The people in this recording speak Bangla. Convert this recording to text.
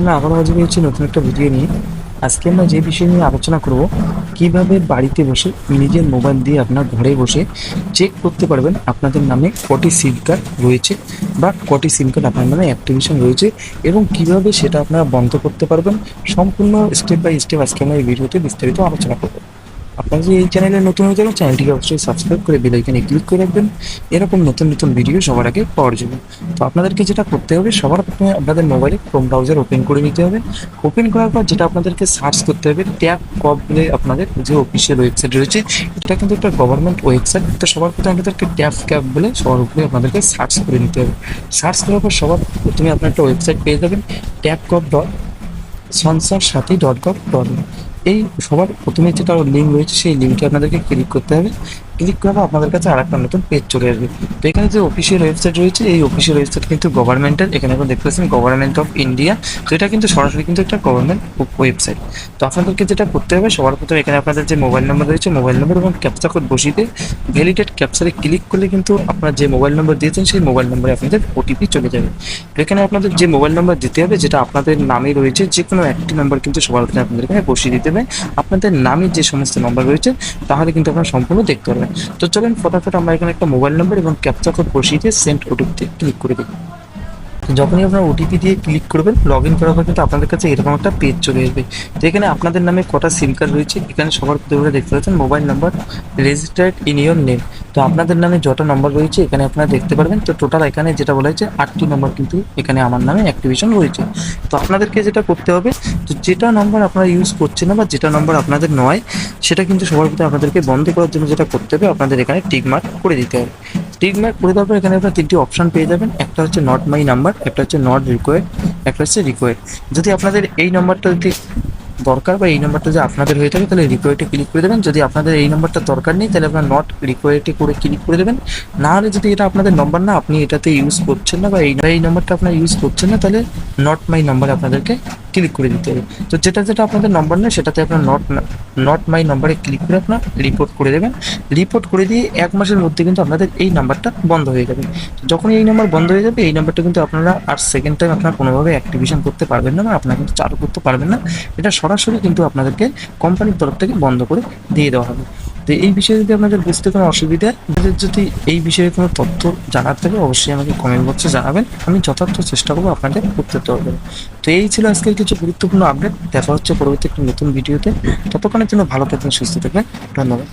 আমরা আবারও হাজির হয়েছি নতুন একটা ভিডিও নিয়ে। আজকে আমরা যে বিষয় নিয়ে আলোচনা করব, কীভাবে বাড়িতে বসে নিজের মোবাইল দিয়ে আপনার ঘরে বসে চেক করতে পারবেন, আপনাদের নামে কটি সিম কার্ড রয়েছে বা কটি সিম কার্ড আপনার নামে অ্যাক্টিভেশন রয়েছে এবং কীভাবে সেটা আপনারা বন্ধ করতে পারবেন, সম্পূর্ণ স্টেপ বাই স্টেপ আজকে আমরা এই ভিডিওতে বিস্তারিত আলোচনা করব। আপনারা যদি এই চ্যানেলে নতুন হয়ে থাকেন চ্যানেলটিকে অবশ্যই সাবস্ক্রাইব করে বেল আইকনে ক্লিক করে রাখবেন। এরকম নতুন নতুন ভিডিও সবার আগে পাওয়ার জন্য। তো আপনাদেরকে যেটা করতে হবে, সবার প্রথমে আপনাদের মোবাইলে ক্রোম ব্রাউজার ওপেন করে নিতে হবে। ওপেন করার পর যেটা আপনাদেরকে সার্চ করতে হবে ট্যাব কপ বলে আপনাদের যে অফিসিয়াল ওয়েবসাইট রয়েছে, এটা কিন্তু একটা গভর্নমেন্ট ওয়েবসাইট তো সবার প্রথমে আপনাদেরকে ট্যাব ক্যাপ বলে সবার উপরে আপনাদেরকে সার্চ করে নিতে হবে। সার্চ করার পর সবার প্রথমে আপনার একটা ওয়েবসাইট পেয়ে যাবেন ট্যাব কপ ডট সনসার সাথী ডট কম ডট এই সবার প্রথমে যেটা লিঙ্ক রয়েছে সেই লিঙ্কটি আপনাদেরকে ক্লিক করতে হবে। ক্লিক করার আপনাদের কাছে আর একটা নতুন পেজ চলে আসবে তো এখানে যে অফিসিয়াল ওয়েবসাইট রয়েছে, এই অফিসিয়াল ওয়েবসাইট কিন্তু গভর্নমেন্টের এখানে আপনারা দেখতে পাচ্ছেন গভর্নমেন্ট অফ ইন্ডিয়া তো এটা কিন্তু সরাসরি কিন্তু একটা গভর্নমেন্ট ওয়েবসাইট তো আপনাদেরকে যেটা করতে হবে, সবার প্রথমে এখানে আপনাদের যে মোবাইল নাম্বার রয়েছে মোবাইল নম্বর এবং ক্যাপচা কোড বসিয়ে ভ্যালিডেট ক্যাপচারে ক্লিক করলে কিন্তু আপনার যে মোবাইল নম্বর দিয়েছেন, সেই মোবাইল নম্বরে আপনাদের ওটিপি চলে যাবে। তো এখানে আপনাদের যে মোবাইল নম্বর দিতে হবে, যেটা আপনাদের নামে রয়েছে যে কোনো একটি নম্বর কিন্তু সবার প্রথমে আপনাদের এখানে বসিয়ে দিতে হবে। আপনাদের নামে যে সমস্ত নম্বর রয়েছে, তাহলে কিন্তু আপনারা সম্পূর্ণ দেখতে পারবেন। তো চলেন ফটাফট আমরা এখানে একটা মোবাইল নাম্বার এবং ক্যাপচা কোড বসিয়ে দিয়ে সেন্ড ওটিপিতে ক্লিক করে দিই যখনই আপনার ওটিপি দিয়ে ক্লিক করবেন লগ ইন করার পর কিন্তু আপনাদের কাছে এরকম একটা পেজ চলে আসবে। তো এখানে আপনাদের নামে কটা সিম কার্ড রয়েছে, এখানে সবার প্রথমে দেখতে পাচ্ছেন mobile number registered in your name তো আপনাদের নামে যত নম্বর রয়েছে, এখানে আপনারা দেখতে পারবেন। তো টোটাল এখানে যেটা বলা হয়েছে, আটটি নম্বর কিন্তু এখানে আমার নামে অ্যাক্টিভেশন রয়েছে। তো আপনাদেরকে যেটা করতে হবে যেটা নম্বর আপনারা ইউজ করছেন না বা যেটা নম্বর আপনাদের নয়, সেটা কিন্তু সবার প্রথমে আপনাদেরকে বন্ধ করার জন্য যেটা করতে হবে, আপনাদের এখানে টিক মার্ক করে দিতে হবে। টিক মার্ক করে দেওয়ার পর এখানে আপনারা তিনটি অপশন পেয়ে যাবেন। একটা হচ্ছে নট মাই নাম্বার একটা হচ্ছে নট রিকোয়ার্ড একটা হচ্ছে রিকোয়ার্ড যদি আপনাদের এই নাম্বারটা যদি দরকার বা এই নাম্বারটা যদি আপনাদের হয়ে থাকে, তাহলে রিকোয়ার্ডে ক্লিক করে দেবেন। যদি আপনাদের এই নাম্বারটা দরকার নেই, তাহলে আপনার নট রিকোয়ার্ডে করে ক্লিক করে দেবেন। না হলে যদি এটা আপনাদের নম্বর না, আপনি এটাতে ইউজ করছেন না বা এই এই নাম্বারটা আপনার ইউজ করছেন না, তাহলে নট মাই নাম্বার আপনাদেরকে ক্লিক করে দিতে হবে। তো যেটা যেটা আপনাদের নম্বর নেই সেটাতে আপনার নট নট মাই নাম্বারে ক্লিক করে আপনার রিপোর্ট করে দেবেন। রিপোর্ট করে দিয়ে এক মাসের মধ্যে কিন্তু আপনাদের এই নাম্বারটা বন্ধ হয়ে যাবে। যখন এই নাম্বার বন্ধ হয়ে যাবে, এই নাম্বারটা কিন্তু আপনারা আর সেকেন্ড টাইম আপনারা কোনোভাবে অ্যাক্টিভেশন করতে পারবেন না বা আপনারা কিন্তু চালু করতে পারবেন না। এটা সরাসরি কিন্তু আপনাদেরকে কোম্পানির তরফ থেকে বন্ধ করে দিয়ে দেওয়া হবে। তো এই বিষয়ে যদি আপনাদের বুঝতে কোনো অসুবিধা, আপনাদের যদি এই বিষয়ে কোনো তথ্য জানার থাকে, অবশ্যই আমাকে কমেন্ট বক্সে জানাবেন। আমি যথার্থ চেষ্টা করব আপনাদের উত্তর জন্য। তো এই ছিল আজকের কিছু গুরুত্বপূর্ণ আপডেট দেখা হচ্ছে পরবর্তী একটি নতুন ভিডিওতে ততক্ষণের জন্য ভালো থাকবেন, সুস্থ থাকবেন। ধন্যবাদ।